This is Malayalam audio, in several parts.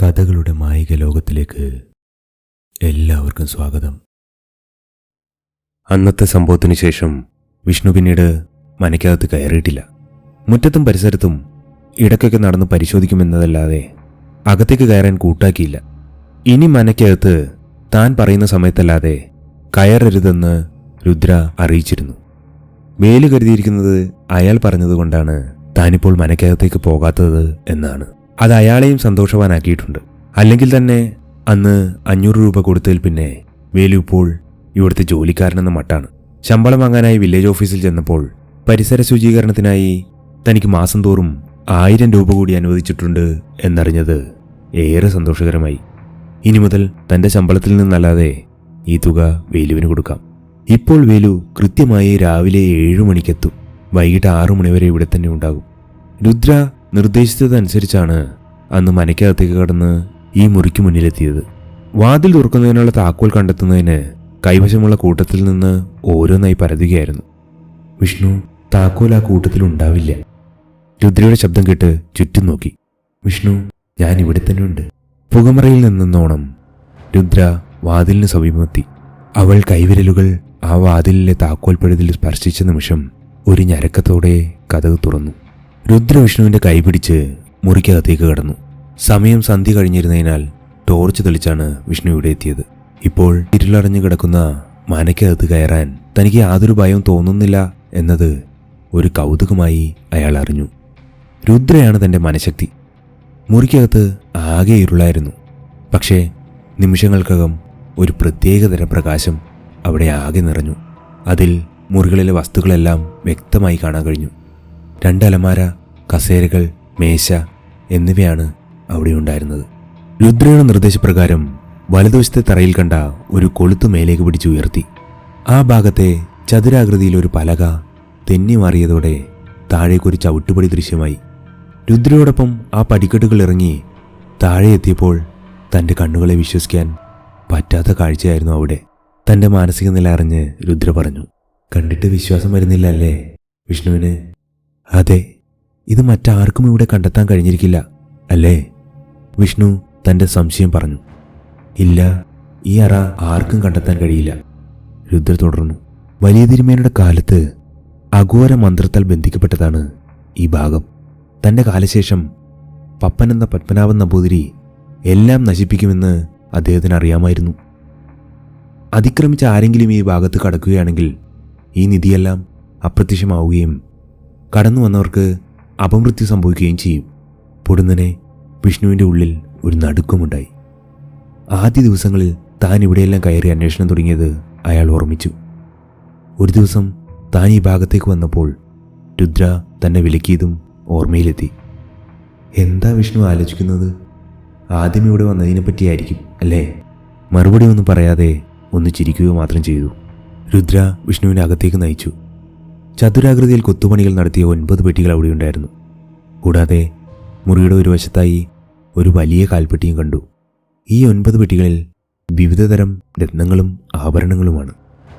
കഥകളുടെ മായിക ലോകത്തിലേക്ക് എല്ലാവർക്കും സ്വാഗതം. അന്നത്തെ സംഭവത്തിനു ശേഷം വിഷ്ണു പിന്നീട് മനയ്ക്കകത്ത് കയറിയിട്ടില്ല. മുറ്റത്തും പരിസരത്തും ഇടയ്ക്കൊക്കെ നടന്ന് പരിശോധിക്കുമെന്നതല്ലാതെ അകത്തേക്ക് കയറാൻ കൂട്ടാക്കിയില്ല. ഇനി മനയ്ക്കകത്ത് താൻ പറയുന്ന സമയത്തല്ലാതെ കയറരുതെന്ന് രുദ്ര അറിയിച്ചിരുന്നു. വേൽ കരുതിയിരിക്കുന്നത് അയാൾ പറഞ്ഞതുകൊണ്ടാണ് താനിപ്പോൾ മനയ്ക്കകത്തേക്ക് പോകാത്തത് എന്നാണ്. അത് അയാളെയും സന്തോഷവാനാക്കിയിട്ടുണ്ട്. അല്ലെങ്കിൽ തന്നെ അന്ന് അഞ്ഞൂറ് രൂപ കൊടുത്തതിൽ പിന്നെ വേലു ഇപ്പോൾ ഇവിടുത്തെ ജോലിക്കാരനെന്ന മട്ടാണ്. ശമ്പളം വാങ്ങാനായി വില്ലേജ് ഓഫീസിൽ ചെന്നപ്പോൾ പരിസര ശുചീകരണത്തിനായി തനിക്ക് മാസം തോറും ആയിരം രൂപ കൂടി അനുവദിച്ചിട്ടുണ്ട് എന്നറിഞ്ഞത് ഏറെ സന്തോഷകരമായി. ഇനി മുതൽ തന്റെ ശമ്പളത്തിൽ നിന്നല്ലാതെ ഈ തുക വേലുവിന് കൊടുക്കാം. ഇപ്പോൾ വേലു കൃത്യമായി രാവിലെ ഏഴു മണിക്കെത്തും. വൈകിട്ട് ആറു മണിവരെ ഇവിടെ തന്നെ ഉണ്ടാകും. രുദ്ര നിർദ്ദേശിച്ചതനുസരിച്ചാണ് അന്ന് മനയ്ക്കകത്തേക്ക് കടന്ന് ഈ മുറിക്ക് മുന്നിലെത്തിയത്. വാതിൽ തുറക്കുന്നതിനുള്ള താക്കോൽ കണ്ടെത്തുന്നതിന് കൈവശമുള്ള കൂട്ടത്തിൽ നിന്ന് ഓരോന്നായി പരതുകയായിരുന്നു. വിഷ്ണു താക്കോൽ ആ കൂട്ടത്തിൽ ഉണ്ടാവില്ല. രുദ്രയുടെ ശബ്ദം കേട്ട് ചുറ്റും നോക്കി. വിഷ്ണു ഞാൻ ഇവിടെ തന്നെ ഉണ്ട്. പുകമറയിൽ നിന്നോണം രുദ്ര വാതിലിന് സമീപമെത്തി. അവൾ കൈവിരലുകൾ ആ വാതിലിലെ താക്കോൽ പഴുതിൽ സ്പർശിച്ച നിമിഷം ഒരു ഞരക്കത്തോടെ കഥക് തുറന്നു. രുദ്ര കൈപിടിച്ച് മുറിക്കകത്തേക്ക് കടന്നു. സമയം സന്ധി കഴിഞ്ഞിരുന്നതിനാൽ ടോർച്ച് തെളിച്ചാണ് വിഷ്ണു ഇവിടെ എത്തിയത്. ഇപ്പോൾ ഇരുളടഞ്ഞു കിടക്കുന്ന മനയ്ക്കകത്ത് കയറാൻ തനിക്ക് യാതൊരു ഭയവും തോന്നുന്നില്ല എന്നത് ഒരു കൗതുകമായി അയാൾ അറിഞ്ഞു. രുദ്രയാണ് തന്റെ മനഃശക്തി. മുറിക്കകത്ത് ആകെ ഇരുളായിരുന്നു. പക്ഷേ നിമിഷങ്ങൾക്കകം ഒരു പ്രത്യേകതരം പ്രകാശം അവിടെ ആകെ നിറഞ്ഞു. അതിൽ മുറികളിലെ വസ്തുക്കളെല്ലാം വ്യക്തമായി കാണാൻ കഴിഞ്ഞു. രണ്ട് അലമാര കസേരകൾ മേശ എന്നിവയാണ് അവിടെ ഉണ്ടായിരുന്നത്. രുദ്രയുടെ നിർദ്ദേശപ്രകാരം വലതുവശത്തെ തറയിൽ കണ്ട ഒരു കൊളുത്ത് മേലേക്ക് പിടിച്ചു ഉയർത്തി. ആ ഭാഗത്തെ ചതുരാകൃതിയിൽ ഒരു പലക തെന്നി മാറിയതോടെ താഴേക്കൊരു ചവിട്ടുപടി ദൃശ്യമായി. രുദ്രയോടൊപ്പം ആ പടിക്കെട്ടുകൾ ഇറങ്ങി താഴെ എത്തിയപ്പോൾ തന്റെ കണ്ണുകളെ വിശ്വസിക്കാൻ പറ്റാത്ത കാഴ്ചയായിരുന്നു അവിടെ. തന്റെ മാനസിക നില അറിഞ്ഞ് രുദ്ര പറഞ്ഞു കണ്ടിട്ട് വിശ്വാസം വരുന്നില്ല അല്ലേ വിഷ്ണുവിന് അതെ ഇത് മറ്റാർക്കും ഇവിടെ കണ്ടെത്താൻ കഴിഞ്ഞിരിക്കില്ല അല്ലേ? വിഷ്ണു തന്റെ സംശയം പറഞ്ഞു. ഇല്ല ഈ അറ ആർക്കും കണ്ടെത്താൻ കഴിയില്ല. രുദ്ര തുടർന്നു. വലിയ തിരുമേനയുടെ കാലത്ത് അഘോര മന്ത്രത്താൽ ബന്ധിക്കപ്പെട്ടതാണ് ഈ ഭാഗം. തന്റെ കാലശേഷം പപ്പൻ എന്ന പത്മനാഭൻ നമ്പൂതിരി എല്ലാം നശിപ്പിക്കുമെന്ന് അദ്ദേഹത്തിന് അറിയാമായിരുന്നു. അതിക്രമിച്ച ആരെങ്കിലും ഈ ഭാഗത്ത് കടക്കുകയാണെങ്കിൽ ഈ നിധിയെല്ലാം അപ്രത്യക്ഷമാവുകയും കടന്നു വന്നവർക്ക് അപമൃത്യു സംഭവിക്കുകയും ചെയ്യും. പൊടുന്നനെ വിഷ്ണുവിന്റെ ഉള്ളിൽ ഒരു നടുക്കമുണ്ടായി. ആദ്യ ദിവസങ്ങളിൽ താൻ ഇവിടെയെല്ലാം കയറി അന്വേഷണം തുടങ്ങിയത് അയാൾ ഓർമ്മിച്ചു. ഒരു ദിവസം താൻ ഈ ഭാഗത്തേക്ക് വന്നപ്പോൾ രുദ്ര തന്നെ വിലക്കിയതും ഓർമ്മയിലെത്തി. എന്താ വിഷ്ണു ആലോചിക്കുന്നത്? ആദ്യം ഇവിടെ വന്നതിനെ പറ്റിയായിരിക്കും അല്ലേ? മറുപടി ഒന്നും പറയാതെ ഒന്ന് ചിരിക്കുക മാത്രം ചെയ്തു. രുദ്ര വിഷ്ണുവിനെ അകത്തേക്ക് നയിച്ചു. ചതുരാകൃതിയിൽ കൊത്തുപണികൾ നടത്തിയ ഒൻപത് പെട്ടികൾ അവിടെയുണ്ടായിരുന്നു. കൂടാതെ മുറിയുടെ ഒരു വശത്തായി ഒരു വലിയ കാൽപ്പെട്ടിയും കണ്ടു. ഈ ഒൻപത് പെട്ടികളിൽ വിവിധതരം രത്നങ്ങളും ആഭരണങ്ങളുമാണ്.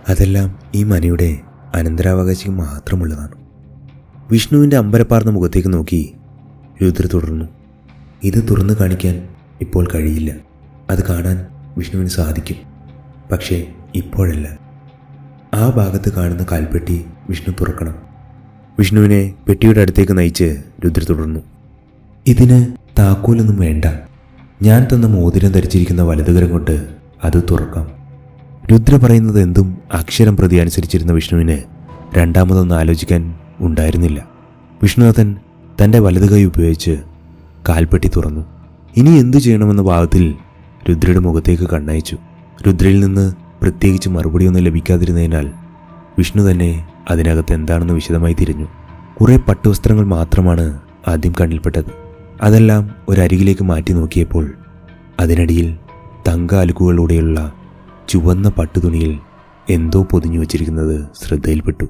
അതെല്ലാം ഈ മനയുടെ അനന്തരാവകാശിക്ക് മാത്രമുള്ളതാണ്. വിഷ്ണുവിന്റെ അമ്പരപ്പാർന്ന മുഖത്തേക്ക് നോക്കി രുദ്ര തുടർന്നു. ഇത് തുറന്നു കാണിക്കാൻ ഇപ്പോൾ കഴിയില്ല. അത് കാണാൻ വിഷ്ണുവിന് സാധിക്കും. പക്ഷേ ഇപ്പോഴല്ല. ആ ഭാഗത്ത് കാണുന്ന കാൽപ്പെട്ടി വിഷ്ണു തുറക്കണം. വിഷ്ണുവിനെ പെട്ടിയുടെ അടുത്തേക്ക് നയിച്ച് രുദ്ര തുടർന്നു. ഇതിന് താക്കോലൊന്നും വേണ്ട. ഞാൻ തന്ന മോതിരം ധരിച്ചിരിക്കുന്ന വലതുകരം കൊണ്ട് അത് തുറക്കാം. രുദ്ര പറയുന്നത് എന്തും അക്ഷരം പ്രതി അനുസരിച്ചിരുന്ന വിഷ്ണുവിന് രണ്ടാമതൊന്നും ആലോചിക്കാൻ ഉണ്ടായിരുന്നില്ല. വിഷ്ണുനാഥൻ തന്റെ വലതുകൈ ഉപയോഗിച്ച് കാൽപ്പെട്ടി തുറന്നു. ഇനി എന്തു ചെയ്യണമെന്ന ഭാവത്തിൽ രുദ്രയുടെ മുഖത്തേക്ക് കണ്ണയച്ചു. രുദ്രയിൽ നിന്ന് പ്രത്യേകിച്ച് മറുപടിയൊന്നും ലഭിക്കാതിരുന്നതിനാൽ വിഷ്ണു തന്നെ അതിനകത്ത് എന്താണെന്ന് വിശദമായി തിരിഞ്ഞു. കുറേ പട്ടുവസ്ത്രങ്ങൾ മാത്രമാണ് ആദ്യം കണ്ണിൽപ്പെട്ടത്. അതെല്ലാം ഒരരികിലേക്ക് മാറ്റി നോക്കിയപ്പോൾ അതിനടിയിൽ തങ്ക അലുക്കുകളിലൂടെയുള്ള ചുവന്ന പട്ടുതുണിയിൽ എന്തോ പൊതിഞ്ഞു വച്ചിരിക്കുന്നത് ശ്രദ്ധയിൽപ്പെട്ടു.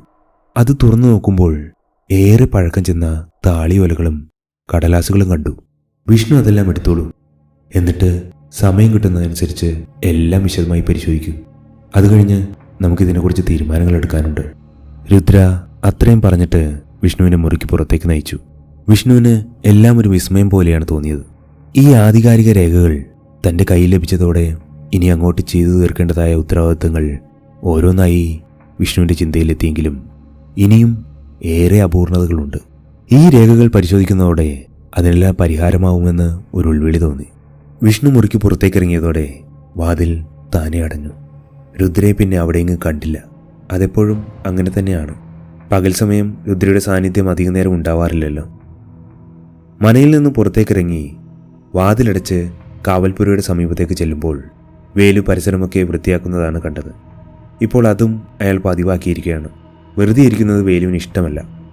അത് തുറന്നു നോക്കുമ്പോൾ ഏറെ പഴക്കം ചെന്ന താളിയോലകളും കടലാസുകളും കണ്ടു. വിഷ്ണു അതെല്ലാം എടുത്തോളൂ. എന്നിട്ട് സമയം കിട്ടുന്നതനുസരിച്ച് എല്ലാം വിശദമായി പരിശോധിക്കൂ. അത് കഴിഞ്ഞ് നമുക്കിതിനെക്കുറിച്ച് തീരുമാനങ്ങൾ എടുക്കാനുണ്ട്. രുദ്ര അത്രയും പറഞ്ഞിട്ട് വിഷ്ണുവിനെ മുറിക്ക് പുറത്തേക്ക് നയിച്ചു. വിഷ്ണുവിന് എല്ലാം ഒരു വിസ്മയം പോലെയാണ് തോന്നിയത്. ഈ ആധികാരിക രേഖകൾ തന്റെ കയ്യിൽ ലഭിച്ചതോടെ ഇനി അങ്ങോട്ട് ചെയ്തു തീർക്കേണ്ടതായ ഉത്തരവാദിത്തങ്ങൾ ഓരോന്നായി വിഷ്ണുവിന്റെ ചിന്തയിലെത്തിയെങ്കിലും ഇനിയും ഏറെ അപൂർണതകളുണ്ട്. ഈ രേഖകൾ പരിശോധിക്കുന്നതോടെ അതിനെല്ലാം പരിഹാരമാവുമെന്ന് ഒരു ഉൾവിളി തോന്നി. വിഷ്ണു മുറിക്ക് പുറത്തേക്കിറങ്ങിയതോടെ വാതിൽ താനെ അടഞ്ഞു. രുദ്രയെ പിന്നെ അവിടെയെങ്ങും കണ്ടില്ല. അതെപ്പോഴും അങ്ങനെ തന്നെയാണ്. പകൽ സമയം രുദ്രയുടെ സാന്നിധ്യം അധികം നേരം ഉണ്ടാവാറില്ലല്ലോ. മനയിൽ നിന്ന് പുറത്തേക്കിറങ്ങി വാതിലടച്ച് കാവൽപുരയുടെ സമീപത്തേക്ക് ചെല്ലുമ്പോൾ വേലു പരിസരമൊക്കെ വൃത്തിയാക്കുന്നതാണ് കണ്ടത്. ഇപ്പോൾ അതും അയാൾ പതിവാക്കിയിരിക്കുകയാണ്. വെറുതെ ഇരിക്കുന്നത് വേലുവിന് ഇഷ്ടമല്ല.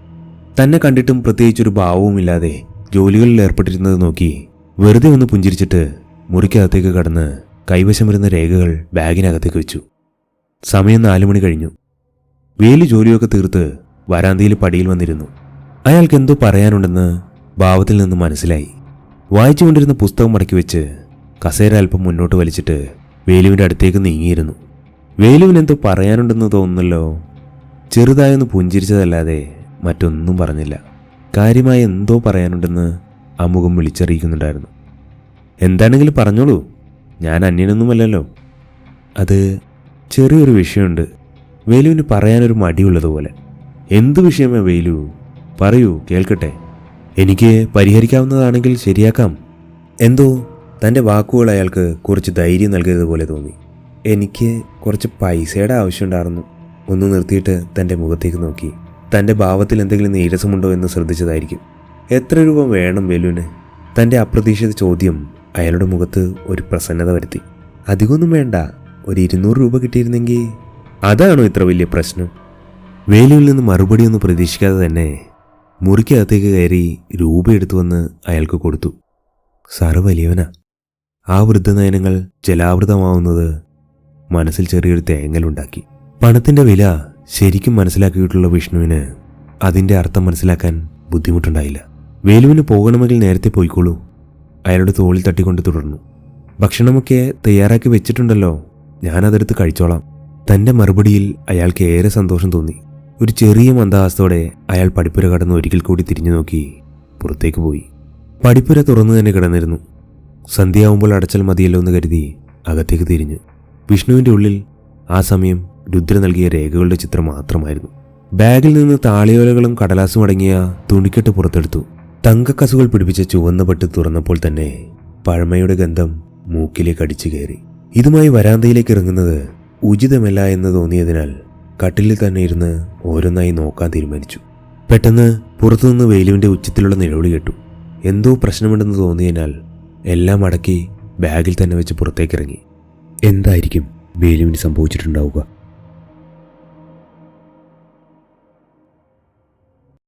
തന്നെ കണ്ടിട്ടും പ്രത്യേകിച്ചൊരു ഭാവവുമില്ലാതെ ജോലികളിൽ ഏർപ്പെട്ടിരുന്നത് നോക്കി വെറുതെ ഒന്ന് പുഞ്ചിരിച്ചിട്ട് മുറിക്കകത്തേക്ക് കടന്ന് കൈവശം വരുന്ന രേഖകൾ ബാഗിനകത്തേക്ക് വെച്ചു. സമയം നാലു മണി കഴിഞ്ഞു. വേലി ജോലിയൊക്കെ തീർത്ത് വരാന്തയിൽ പടിയിൽ വന്നിരുന്നു. അയാൾക്ക് എന്തോ പറയാനുണ്ടെന്ന് ഭാവത്തിൽ നിന്ന് മനസ്സിലായി. വായിച്ചുകൊണ്ടിരുന്ന പുസ്തകം മടക്കി വെച്ച് കസേര അല്പം മുന്നോട്ട് വലിച്ചിട്ട് വേലുവിന്റെ അടുത്തേക്ക് നീങ്ങിയിരുന്നു. വേലുവിന് എന്തോ പറയാനുണ്ടെന്ന് തോന്നുന്നല്ലോ. ചെറുതായൊന്ന് പുഞ്ചിരിച്ചതല്ലാതെ മറ്റൊന്നും പറഞ്ഞില്ല. കാര്യമായി എന്തോ പറയാനുണ്ടെന്ന് ആ മുഖം വിളിച്ചറിയിക്കുന്നുണ്ടായിരുന്നു. എന്താണെങ്കിലും പറഞ്ഞോളൂ. ഞാൻ അന്യനൊന്നുമല്ലല്ലോ. അത് ചെറിയൊരു വിഷയമുണ്ട്. വേലുവിന് പറയാനൊരു മടിയുള്ളതുപോലെ. എന്ത് വിഷയമേ വേലു? പറയൂ കേൾക്കട്ടെ. എനിക്ക് പരിഹരിക്കാവുന്നതാണെങ്കിൽ ശരിയാക്കാം. എന്തോ? തന്റെ വാക്കുകൾ അയാൾക്ക് കുറച്ച് ധൈര്യം നൽകിയതുപോലെ തോന്നി. എനിക്ക് കുറച്ച് പൈസയുടെ ആവശ്യമുണ്ടായിരുന്നു. ഒന്ന് നിർത്തിയിട്ട് തന്റെ മുഖത്തേക്ക് നോക്കി. തന്റെ ഭാവത്തിൽ എന്തെങ്കിലും നീരസമുണ്ടോ എന്ന് ശ്രദ്ധിച്ചതായിരിക്കും. എത്ര രൂപ വേണം വേലുവിന്? തന്റെ അപ്രതീക്ഷിത ചോദ്യം അയാളുടെ മുഖത്ത് ഒരു പ്രസന്നത വരുത്തി. അധികമൊന്നും വേണ്ട. ഒരു ഇരുന്നൂറ് രൂപ കിട്ടിയിരുന്നെങ്കിൽ അതാണോ ഇത്ര വലിയ പ്രശ്നം? വേലുവിൽ നിന്ന് മറുപടി ഒന്നും പ്രതീക്ഷിക്കാതെ തന്നെ മുറിക്കകത്തേക്ക് കയറി രൂപ എടുത്തു വന്ന് അയാൾക്ക് കൊടുത്തു. സാറ് വലിയവനാ. ആ വൃദ്ധനയനങ്ങൾ ജലാവൃതമാവുന്നത് മനസ്സിൽ ചെറിയൊരു തേങ്ങലുണ്ടാക്കി. പണത്തിന്റെ വില ശരിക്കും മനസ്സിലാക്കിയിട്ടുള്ള വിഷ്ണുവിന് അതിന്റെ അർത്ഥം മനസ്സിലാക്കാൻ ബുദ്ധിമുട്ടുണ്ടായില്ല. വേലുവിന് പോകണമെങ്കിൽ നേരത്തെ പോയിക്കോളൂ. അയാളുടെ തോളിൽ തട്ടിക്കൊണ്ട് തുടർന്നു. ഭക്ഷണമൊക്കെ തയ്യാറാക്കി വെച്ചിട്ടുണ്ടല്ലോ. ഞാനതെടുത്ത് കഴിച്ചോളാം. തന്റെ മറുപടിയിൽ അയാൾക്ക് ഏറെ സന്തോഷം തോന്നി. ഒരു ചെറിയ മന്ദഹാസത്തോടെ അയാൾ പടിപ്പുര കടന്ന് ഒരിക്കൽ കൂടി തിരിഞ്ഞു നോക്കി പുറത്തേക്ക് പോയി. പടിപ്പുര തുറന്നു തന്നെ കിടന്നിരുന്നു. സന്ധ്യയാവുമ്പോൾ അടച്ചൽ മതിയല്ലോ എന്ന് കരുതി അകത്തേക്ക് തിരിഞ്ഞു. വിഷ്ണുവിന്റെ ഉള്ളിൽ ആ സമയം രുദ്ര നൽകിയ രേഖകളുടെ ചിത്രം മാത്രമായിരുന്നു. ബാഗിൽ നിന്ന് താളിയോലകളും കടലാസും അടങ്ങിയ തുണിക്കെട്ട് പുറത്തെടുത്തു. തങ്കക്കസുകൾ പിടിപ്പിച്ച ചുവന്ന പട്ട് തുറന്നപ്പോൾ തന്നെ പഴമയുടെ ഗന്ധം മൂക്കിലേക്ക് അടിച്ചു കയറി. ഇതുമായി വരാന്തയിലേക്ക് ഇറങ്ങുന്നത് ഉചിതമല്ല എന്ന് തോന്നിയതിനാൽ കട്ടിലിൽ തന്നെ ഇരുന്ന് ഓരോന്നായി നോക്കാൻ തീരുമാനിച്ചു. പെട്ടെന്ന് പുറത്തുനിന്ന് വെയിലുവിന്റെ ഉച്ചത്തിലുള്ള നിലവിളി കേട്ടു. എന്തോ പ്രശ്നമുണ്ടെന്ന് തോന്നിയതിനാൽ എല്ലാം അടക്കി ബാഗിൽ തന്നെ വെച്ച് പുറത്തേക്കിറങ്ങി എന്തായിരിക്കും വെയിലുവിന് സംഭവിച്ചിട്ടുണ്ടാവുക?